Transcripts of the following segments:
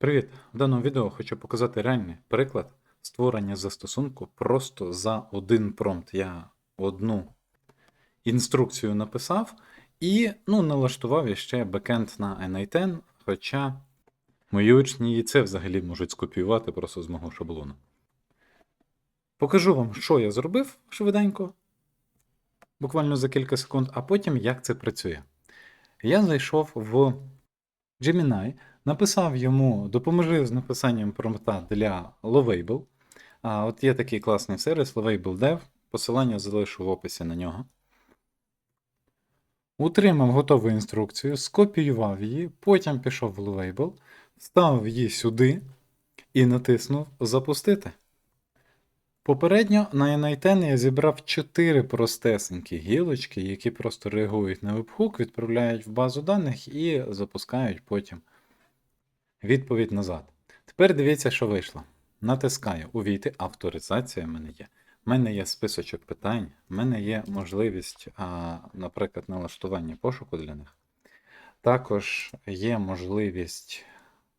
Привіт! В даному відео хочу показати реальний приклад створення застосунку просто за один промпт. Я одну інструкцію написав і ну, налаштував ще бекенд на NI10, хоча мої учні і це взагалі можуть скопіювати просто з мого шаблону. Покажу вам, що я зробив швиденько, буквально за кілька секунд, а потім як це працює. Я зайшов в Gemini, написав йому допоможи з написанням промпта для Lovable. А от є такий класний сервіс Lovable Dev, посилання залишу в описі на нього. Утримав готову інструкцію, скопіював її, потім пішов в Lovable, вставив її сюди і натиснув Запустити. Попередньо на NI10 я зібрав 4 простесенькі гілочки, які просто реагують на вебхук, відправляють в базу даних і запускають потім відповідь назад. Тепер дивіться, що вийшло. Натискаю Увійти, авторизація в мене є. У мене є списочок питань, в мене є можливість, а, наприклад, налаштування пошуку для них. Також є можливість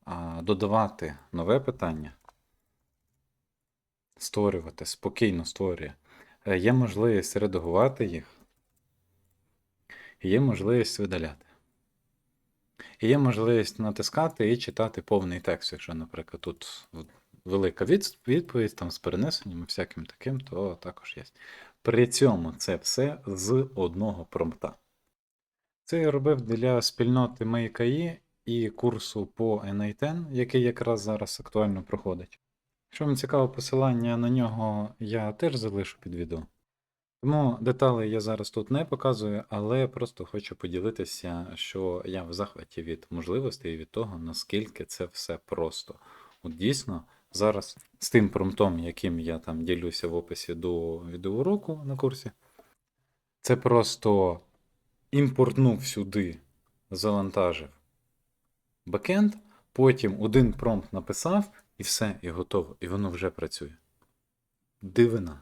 а, додавати нове питання, створювати, спокійно створює. Е, Є можливість редагувати їх, є можливість видаляти. І є можливість натискати і читати повний текст. Якщо, наприклад, тут велика відповідь там з перенесенням і всяким таким, то також є. При цьому це все з одного промпта. Це я робив для спільноти MakeAI і курсу по NI10, який якраз зараз актуально проходить. Якщо вам цікаво посилання на нього, я теж залишу під відео. Тому деталей я зараз тут не показую, але просто хочу поділитися, що я в захваті від можливостей і від того, наскільки це все просто. От дійсно, зараз з тим промптом, яким я там ділюся в описі до відеоуроку на курсі, це просто імпортнув сюди, завантажив бекенд, потім один промпт написав, і все, і готово, і воно вже працює. Дивина.